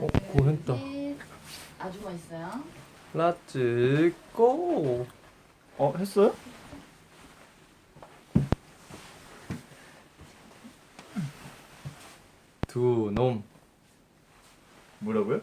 어, 그거 했다. 아주 맛있어요. 렛츠 고. 어 했어요? 두 놈, 뭐라고요?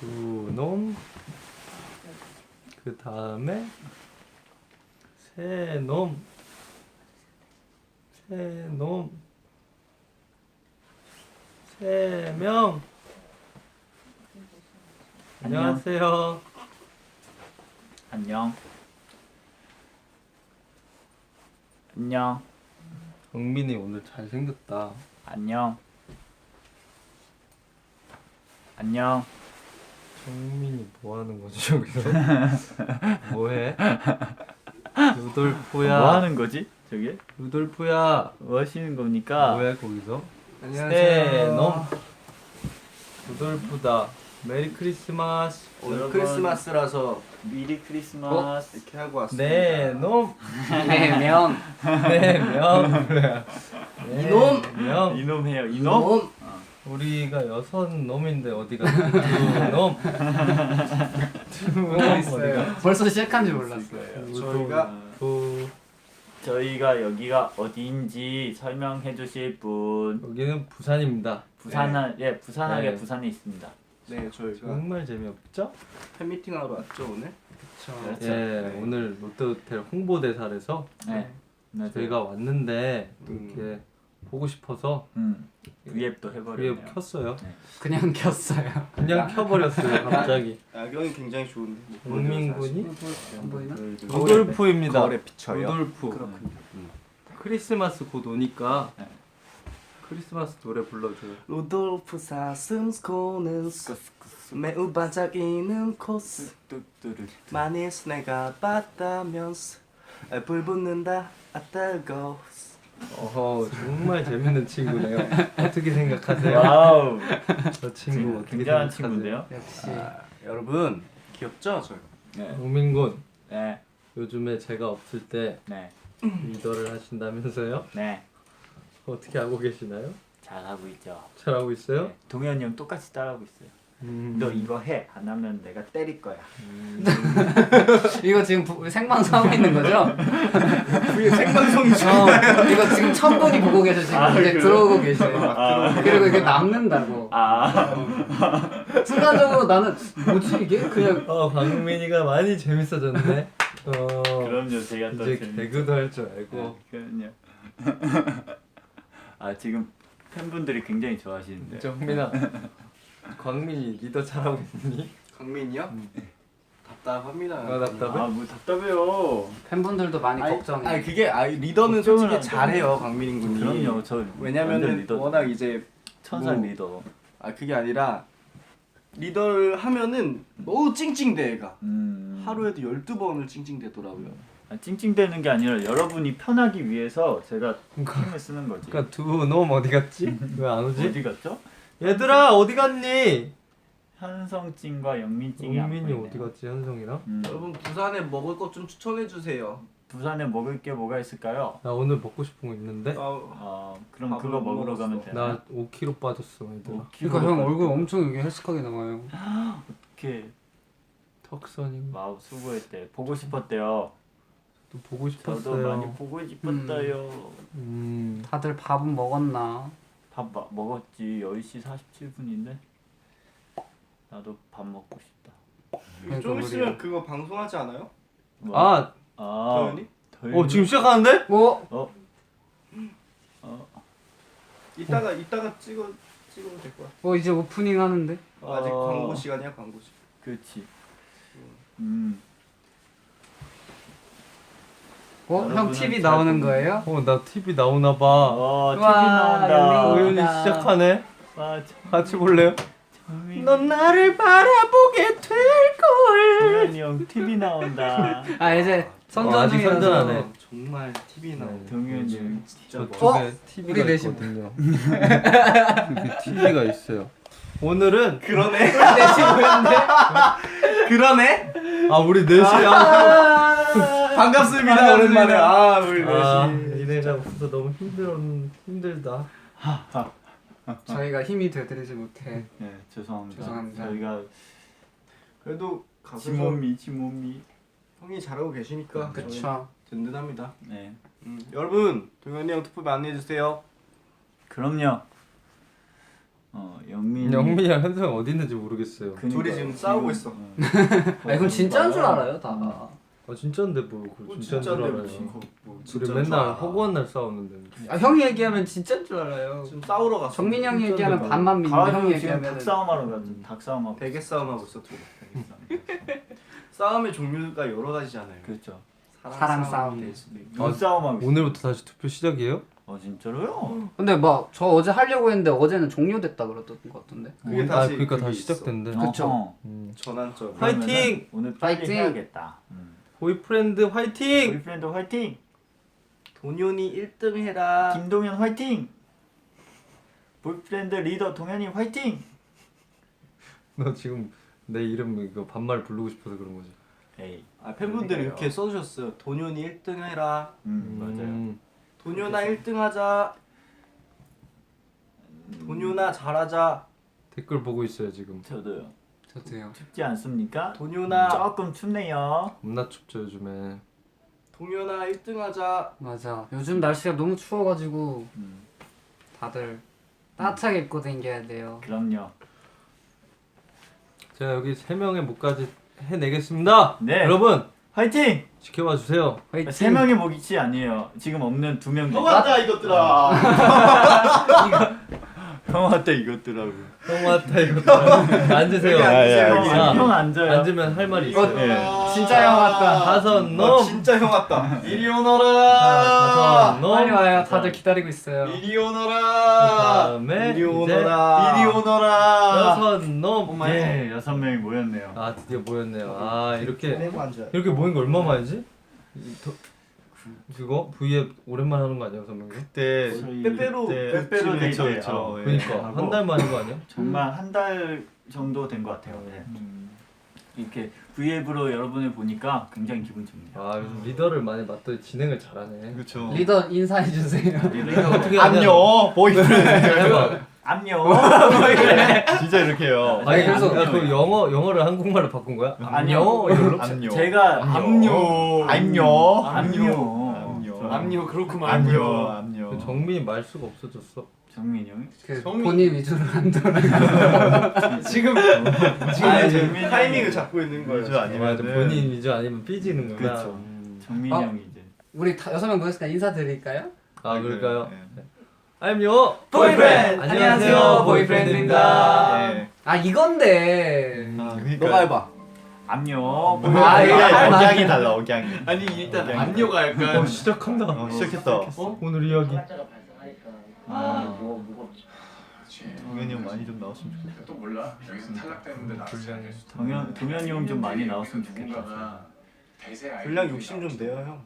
두 놈. 그 다음에 세 놈, 세 놈, 세 명. 안녕하세요. 안녕. 안녕. 영민이 오늘 잘 생겼다. 안녕. 안녕. 정민이 뭐 하는 거지 여기서? 뭐해? 루돌프야. 뭐 하는 거지? 저게? 루돌프야. 뭐 하시는 겁니까? 뭐야 거기서? 안녕하세요. 네, 놈. 루돌프다. 메리 크리스마스. 오늘 여러분. 크리스마스라서 미리 크리스마스. 이렇게 하고 왔습니다. 네, 놈. 네, 명. 네, 명. 네, 이놈. 명. 이놈 해요. 이놈? 놈. 우리가 여섯 놈인데 어디가 두 놈? 두놈 어디가? 벌써 시작한 줄 몰랐어요. 저희가 두 저희가 여기가 어디인지 설명해 주실 분. 여기는 부산입니다. 부산은 예, 부산하게 네. 부산에 있습니다. 네, 저희가 정말 재미없죠? 팬미팅 하러 왔죠 오늘. 그렇죠. 예, 네. 오늘 롯데호텔 홍보대사에서 네. 네. 저희가 왔는데 음. 이렇게 보고 싶어서 음. V앱도 위에 해버렸네요. 켰어요. 그냥 켰어요. 그냥 켜버렸어요 갑자기. 야경이 굉장히 좋은데. 못 국민군이 안 보이나? 루돌프입니다. 거울에 비쳐요. 루돌프. 그렇군요. 음. 크리스마스 곧 오니까 네. 크리스마스 노래 불러줘요. 루돌프 사슴 코는 매우 반짝이는 코스. 만일 내가 봤다면서 아, 불 붙는다 아 뜨거 어허 정말 재밌는 친구네요. 어떻게 생각하세요? 와우. 저 친구 어떻게 굉장한 생각하세요? 친구인데요. 역시 아, 여러분 귀엽죠 저희 네. 용민군 네. 요즘에 제가 없을 때 네. 리더를 하신다면서요? 네. 어떻게 하고 계시나요? 잘하고 있죠. 잘하고 있어요? 네. 동현이 형 똑같이 따라하고 있어요. 음. 너 이거 해. 안 하면 내가 때릴 거야. 이거 지금 부- 생방송 하고 있는 거죠? 생방송이죠 어, 이거 지금 천 분이 보고 계셔 지금 아, 이제 그래요? 들어오고 계세요. 아. 그리고 이게 남는다고. 아. 순간적으로 나는 뭐지 이게 그냥 어 광민이가 많이 재밌어졌네. 어 그럼요. 제가 또 이제 재밌- 개그도 할 줄 알고. 네, 그럼요. 아 지금 팬분들이 굉장히 좋아하시는데. 저 홍민아 광민이 리더 잘하고 있니? 강민이요? 답답합니다 아 답답해? 아뭐 답답해요. 팬분들도 많이 아니, 걱정해. 아니 그게 아 리더는 솔직히 안 잘해요 강민인 군이 그럼요. 저 완전 왜냐면은 리더. 워낙 이제 천사 뭐- 리더. 아 그게 아니라 리더를 하면은 너무 찡찡대 애가 음. 하루에도 12번을 찡찡대더라고요 아, 찡찡대는 게 아니라 여러분이 편하기 위해서 제가 힘을 쓰는 거지. 그러니까 두 놈 어디 갔지? 왜 안 오지? 어디 갔죠? 얘들아 어디 갔니? 현성찡과 영민찡이 안 영민이 보이네요. 어디 갔지 현성이랑? 음. 여러분 부산에 먹을 것 좀 추천해 주세요 부산에 먹을 게 뭐가 있을까요? 나 오늘 먹고 싶은 거 있는데 아, 어, 그럼 밥을 그거 못 먹으러 먹었어. 가면 되나? 나 5kg 빠졌어 얘들아. 그러니까 형 얼굴 엄청 이게 헬스하게 나와요. 이렇게 턱선이 와우 수고했대. 보고 싶었대요. 또 보고 저도 싶었어요. 많이 보고 싶었어요. 음. 다들 밥은 먹었나? 밥 마- 먹었지. 10시 47분인데. 나도 밥 먹고 싶다. 그러니까 좀 있으면 그거 방송하지 않아요? 뭐? 아, 아, 도현이? 어 지금 시작하는데? 어? 어? 어? 이따가 이따가 찍어 찍으면 될 거야 어 이제 오프닝 하는데? 아직 어. 광고 시간이야 광고 시간 그렇지. 음. 어? 형 TV 잘 나오는 거예요? 어 나 TV 나오나 봐. 어, TV 와, 나온다. 우연히 시작하네. 와, 같이 볼래요? 넌 나를 바라보게 될 걸. 도현이 형 TV 나온다. 아 이제 선전 어, 아직 중이라서. 선전하네. 어, 정말 TV 나오 네. 동현이 형. 진짜 저쪽에 뭐 어? TV가 우리 넷이 있거든요. TV가 있어요. 오늘은 그러네. 그러네 아 우리 넷이 아, 반갑습니다 반갑습니다. 오랜만에 아 우리 아 니네가 없어서 너무 힘들 힘들다. 저희가 힘이 되드리지 못해 네, 죄송합니다. 죄송합니다. 저희가 그래도 지몸이 지몸이. 형이 잘하고 계시니까 저희 그쵸 든든합니다. 네. 음, 여러분 동현이 형 투표 많이 해주세요. 그럼요. 어 영민. 영민이랑 현성 어디 있는지 모르겠어요. 그니까 둘이 지금 싸우고 있어. 어. 아니 그건 진짜인 줄 알아요 다 아 진짜인데 뭐 그걸 진짜인 줄 진짜인데 알아요. 뭐 우리 맨날. 허구한 날 싸우는데. 아, 형이 얘기하면 진짜인 줄 알아요 지금 싸우러 갔어. 정민이 형이 얘기하면 뭐. 반만 믿는 가을이 형이 지금 얘기하면 닭싸움하러 갔죠. 닭싸움하고. 베개 싸움 하고 있어 둘이. 싸움의 종류가 여러 가지잖아요. 그렇죠. 사랑 싸움. 될 수도 있고. 눈 싸움하고. 있어. 오늘부터 다시 투표 시작이에요? 어 진짜로요? 근데 막 저 어제 하려고 했는데 어제는 종료됐다 그랬던 것 같던데 그게 아 다시 그러니까 그게 다시. 시작된대. 그쵸. 어허. 음. 전환점. 그러면은 오늘 빨리 파이팅! 해야겠다. 음. 보이프렌드 화이팅! 보이프렌드 화이팅! 돈현이 1등 해라. 김동현 화이팅! 보이프렌드 리더 동현이 화이팅! 너 지금 내 이름 이거 반말 부르고 싶어서 그런 거지. 에이. 아 팬분들이 이렇게 써주셨어요. 돈현이 1등 해라. 음, 맞아요. 음. 돈현아 1등 하자. 돈현아 잘하자. 댓글 보고 있어요 지금. 저도요. 저도요 춥지 않습니까? 돈현아 조금 춥네요. 겁나 춥죠 요즘에. 동현아 1등 하자. 맞아 요즘 날씨가 너무 추워가지고 음, 다들 따뜻하게 입고 다녀야 돼요 그럼요. 제가 여기 세 명의 목까지 해내겠습니다. 네. 여러분 화이팅! 지켜봐 주세요. 화이팅! 세 명의 목이치 아니에요. 지금 없는 두 명. 형 왔다 이것들아. 형 왔다 이것들하고. 형 왔다 이거. 앉으세요. 여기 앉으세요, 여기. 자, 형 앉아요. 앉으면 할 말이 있어요. 예. 진짜 형 왔다 다섯 어, 놈. 진짜 형 왔다. 이리 오너라. 놈. 빨리 와요 다들 기다리고 있어요 이리 오너라. 그다음에 이리 오너라. 이리 오너라. 여섯 놈. 예, 여섯 명이 모였네요. 아 드디어 모였네요. 아 이렇게 내고 앉아. 이렇게 모인 거 얼마 만이지? 이 더- 그거 V앱 오랜만에 하는 거 아니야 명이? 그때 저희 빼빼로 그때 빼빼로 그쵸, 데이트. 그쵸. 어, 예. 그러니까 하고 한 달 만인 거 아니야? 정말 한 달 정도 된 것 같아요. 네. 음. 이렇게 V앱으로 여러분을 보니까 굉장히 기분 좋네요. 아 요즘 리더를 많이 맡더니 진행을 잘하네. 그쵸. 리더 인사해 주세요 리더 어떻게 하냐? 안녕 보이프렌드 안녕. 진짜 이렇게 해요. 아니 그래서- 그래서 그 영어 영어를 한국말로 바꾼 거야? 안녕. 이걸로? 안녕. 제가 안녕. 안녕. 안녕. 안녕. 암요 그렇구만. 안녕. 안녕. 그 정민이 말 수가 없어졌어. 정민이 형이? 그 정민- 본인 위주로 한다고 지금 아, 지금 재민이 타이밍을 형이- 잡고 있는 거예요. 위주 맞아 본인 위주 아니면 삐지는구나. 그쵸. 음. 정민이 어? 형이 이제 우리 다, 여섯 명 모였으니까 인사드릴까요? 아 그럴까요? 네. I'm your 보이프렌드! 안녕하세요, 보이프렌드입니다. 네. 아 이건데 아, 그러니까 너가 해봐. 안녕. 아, 이거 할 말- 억양이 달라 억양이. 아니 일단 그냥- 암요가 약간 어 시작한다. 어, 시작했다. 어? 오늘 이야기. 발자가 발생하니까 아. 뭐 무겁지. 동현이 형 많이 좀 나왔으면 좋겠다. 또 몰라 여기서 탈락되는데 나왔을 분량이. 수도 있고. 동현 동현이 형 좀 많이 나왔으면 좋겠다. 대세 분량 욕심 좀 내요 형.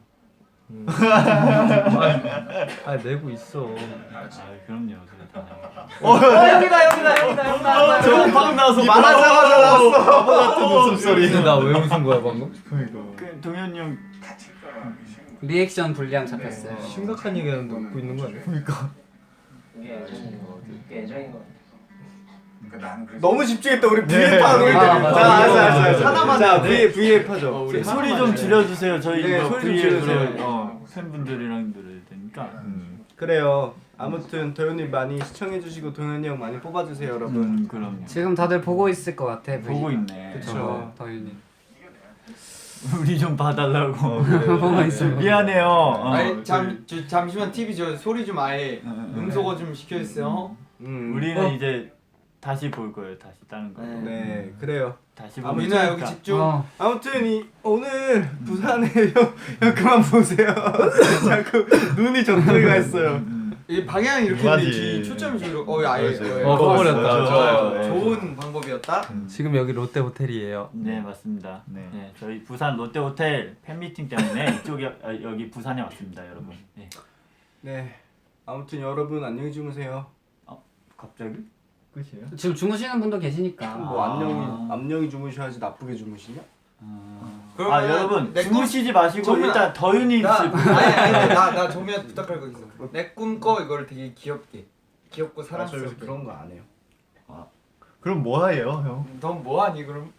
음. 아, 아 내고 있어. 아, 그럼요. 다. 어 여기다 여기다 여기다 여기다 저 방금 나와서 말하자마자 나왔어. 바보 같은 웃음소리. 근데 나왜 웃은 거야 방금? 그러니까. 그 동현이 형 다칠 거라 생각 리액션 분량 잡혔어요 심각한 얘기하는데 웃고 있는 거 아니야? 이게 애정인 거 같아. 이게 애정인 거 같아. 그러니까 너무 집중했다 우리 네. VF 하는 거. 아, 맞아. 자 알았어 알았어. 하나만 자 V VF 하죠. 소리 좀 줄여주세요. 저희 네, 소리 좀 줄여주세요. 어, 팬분들이랑 들을 테니까. 음. 그래요. 아무튼 도현이 많이 시청해주시고 도현이 형 많이 뽑아주세요 여러분. 음, 그럼요. 지금 다들 보고 있을 것 같아 보고 있네. 그쵸. 더윤이 우리 좀 봐달라고. 보고 있어 미안해요. 어, 아니 잠 저, 잠시만 TV 저 소리 좀 아예 음, 음. 음소거 좀 시켜주세요. 음. 우리는 어, 이제 다시 볼 거예요. 다시 다른 거. 네. 네 그래요. 다시 아, 보면 민호야 여기. 집중. 어. 아무튼 이 오늘 부산에 형, 형 그만 보세요. 자꾸 눈이 저쪽에 가 있어요. 음. 이 방향 이렇게 맞지. 초점이 저기로 어 아예 그렇지. 어, 예. 어, 꺼버렸다. 좋아요. 좋아요. 네. 좋은 방법이었다. 지금 여기 롯데 호텔이에요. 네 맞습니다. 네. 네. 저희 부산 롯데 호텔 팬미팅 때문에 이쪽에 아, 여기 부산에 왔습니다, 여러분. 네. 네. 아무튼 여러분 안녕히 주무세요. 갑자기? 끝이에요? 지금 주무시는 분도 계시니까 뭐 아. 안녕히 안녕히 주무셔야지 나쁘게 주무시냐? 아, 아 여러분 내 주무시지 마시고 정말- 일단 더윤이 나. 아니 아니 나나 정민아 부탁할 거 있어. 내 꿈꿔 이걸 되게 귀엽게. 귀엽고 아, 저 사랑스럽게. 요새 그런 거안 해요. 그럼 뭐 해요 형? 넌 뭐하니 그럼?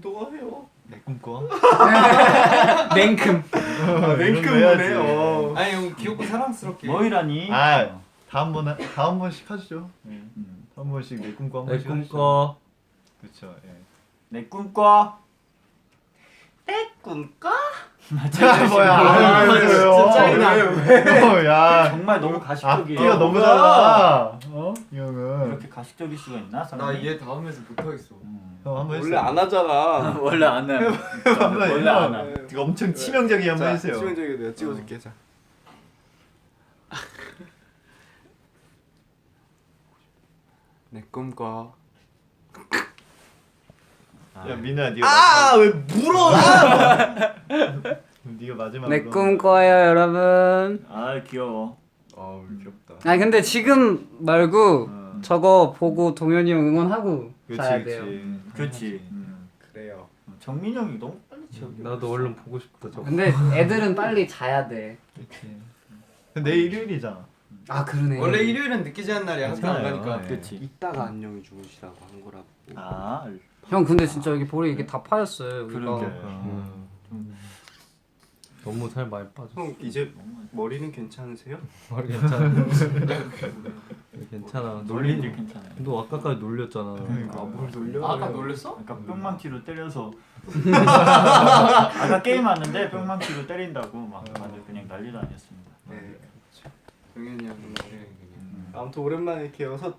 너가 해요. 내 꿈꿔. 냉큼. 아, 랭크문에. 어. 아니 형 귀엽고 네. 사랑스럽게. 뭐이라니? 아 다음번에 다음 번씩 하시죠. 예. 음. 한 번씩 내 꿈꿔 한 내 번씩. 꿈꿔. 그렇죠. 예. 내 꿈꿔. 아 뭐야? 아, 진짜 짱이다. 왜요? 야. 정말 너무 가식적이에요. 앞뒤가 너무 달라. 어? 이 형은. 이렇게 가식적일 수가 있나? 나 사람이? 얘 다음에서 못하겠어. 음. 형 한번 원래 해주세요. 안 하잖아. 원래 안 해. 한번 원래. 안 해. 이거 엄청 치명적인 한번 해주세요. 치명적이게 내가 찍어줄게. 자. 내 꿈꿔. 아, 야 민우야 네가 아 왜 물어? 마지막. 네가 마지막으로. 내 꿈꿔요 여러분. 아 귀여워. 아우 귀엽다. 아니 근데 지금 말고 어. 저거 보고 동현이 형 응원하고 자야 돼요. 그렇지. 음. 그래요. 정민이 형이 너무 빨리 채워. 나도 얼른 보고 싶다 저거. 근데 애들은 빨리 자야 돼. 그렇지. 근데 내일 일요일이잖아. 아 그러네. 원래 일요일은 늦게 자는 날이야 학교 안 괜찮아요. 가니까. 네. 그렇지. 이따가 안녕히 주무시라고 한 거라고. 아 형 근데 진짜 여기 볼이 이게 다 파였어요. 우리가. 그러게. 음. 너무 살 많이 빠졌어. 형 이제 머리는 괜찮으세요? 머리 괜찮아. 괜찮아. 놀리지 놀리. 괜찮아요. 너 아까까지 놀렸잖아. 아뭘 놀려? 아, 아까 놀랬어? 아까 뿅망치로 때려서 아까 게임 왔는데 뿅망치로 때린다고 막 다들 그냥 난리도 아니었습니다. 네. 동현이 형. 음. 아무튼 오랜만에 이렇게 여섯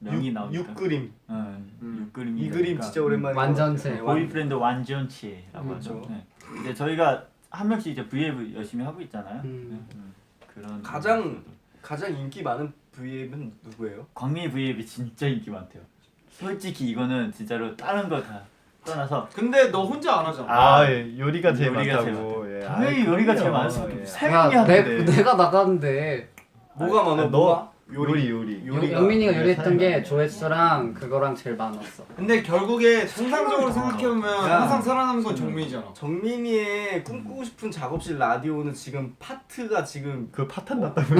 명이 육, 나오니까. 육 그림. 응, 음. 육 그림. 이 그림 진짜 오랜만에. 완전체. 본것 같아요. 네, 보이프렌드 완전치라고 하죠. 그렇죠. 네. 이제 저희가 한 명씩 이제 V앱 열심히 하고 있잖아요. 음. 네. 음. 그런 가장 가장 인기 많은 V앱은 누구예요? 광미 V앱이 진짜 인기 많대요. 솔직히 이거는 진짜로 다른 거 다 떠나서 근데 너 혼자 안 하잖아. 아 예, 요리가 제일 요리가 제일 많다고. 예. 당연히 아이, 요리가 제일 그럼요. 많을 수밖에 예. 세 명이 야, 내, 하는데 내가 나갔는데 뭐가 많아? 너 뭐가? 요리 요리. 요리가- 영민이가 예, 요리했던 게. 조회수랑 그거랑 제일 많았어. 근데 결국에 상상적으로 생각해보면 야. 항상 살아남은 건 정민이잖아. 정민이의 꿈꾸고 싶은 작업실 라디오는 지금 파트가 지금 그 파탄 났다고.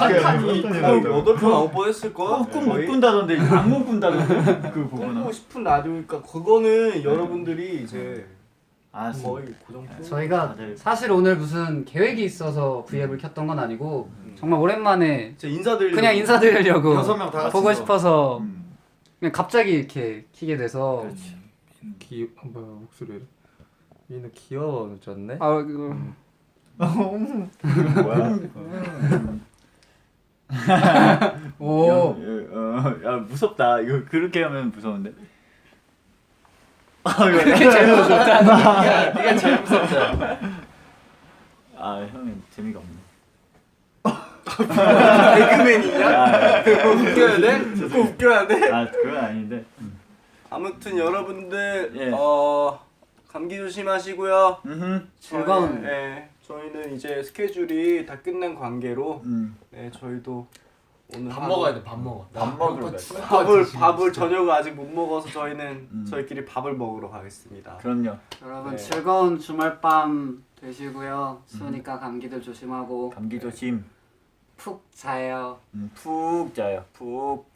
아니 거의 여덟 번 아홉 번 했을 걸. 꿈못 꾼다던데 악몽 꾼다던데 그 보고는 꿈꾸고 싶은 라디오니까 그거는 여러분들이 이제 아 거의 고정품. 저희가 다들- 사실 오늘 무슨 계획이 있어서 V앱을 켰던 건 아니고 정말 오랜만에 제 인사드리려고 그냥 인사드리려고 여섯 명다 같이 보고 있어. 싶어서 음. 그냥 갑자기 이렇게 키게 돼서 그렇지. 기 아, 뭐야 목소리. 왜 이래? 얘는 귀여워졌네. 아 이거 뭐야? 오 야, 어, 야 무섭다 이거 그렇게 하면 무서운데 그게 제일 무섭다. 네가 제일 무섭다. 아 형은 재미가 없네 개그맨이냐? 아, 웃겨야 돼? 꼭 웃겨야 돼? 아 그건 아닌데 아무튼 여러분들 예. 어 감기 조심하시고요. 즐거운 네, 저희는 이제 스케줄이 다 끝난 관계로 음. 네 저희도 오늘 밥 하루 먹어야 돼. 밥 먹어. 밥 먹으러 갈 밥을 밥을 저녁을 아직 못 먹어서 저희는 음. 저희끼리 밥을 먹으러 가겠습니다. 그럼요 여러분 네. 즐거운 주말 밤 되시고요. 추우니까 감기들 조심하고 감기 조심 푹 자요. 음, 푹 자요 푹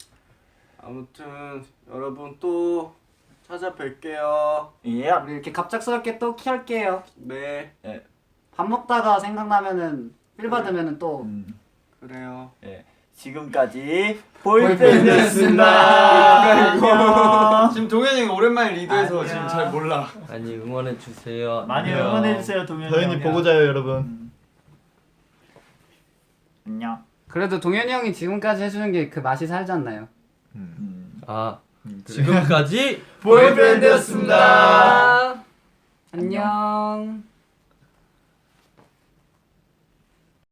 아무튼 여러분 또 찾아뵐게요. 예 우리 이렇게 갑작스럽게 또 키할게요. 네밥 먹다가 생각나면은 필 받으면은 또 음, 그래요. 예. 지금까지. 보이프렌드였습니다 지금 동현이 형 오랜만에 리드해서 안녕. 지금 잘 몰라. 아니 응원해 주세요. 많이 응원해 주세요 동현이 형이랑. 보고 자요 여러분. 음. 안녕 그래도 동현이 형이 지금까지 해주는 게 그 맛이 살지 않나요? 음. 아 지금까지 보이프렌드였습니다. 안녕.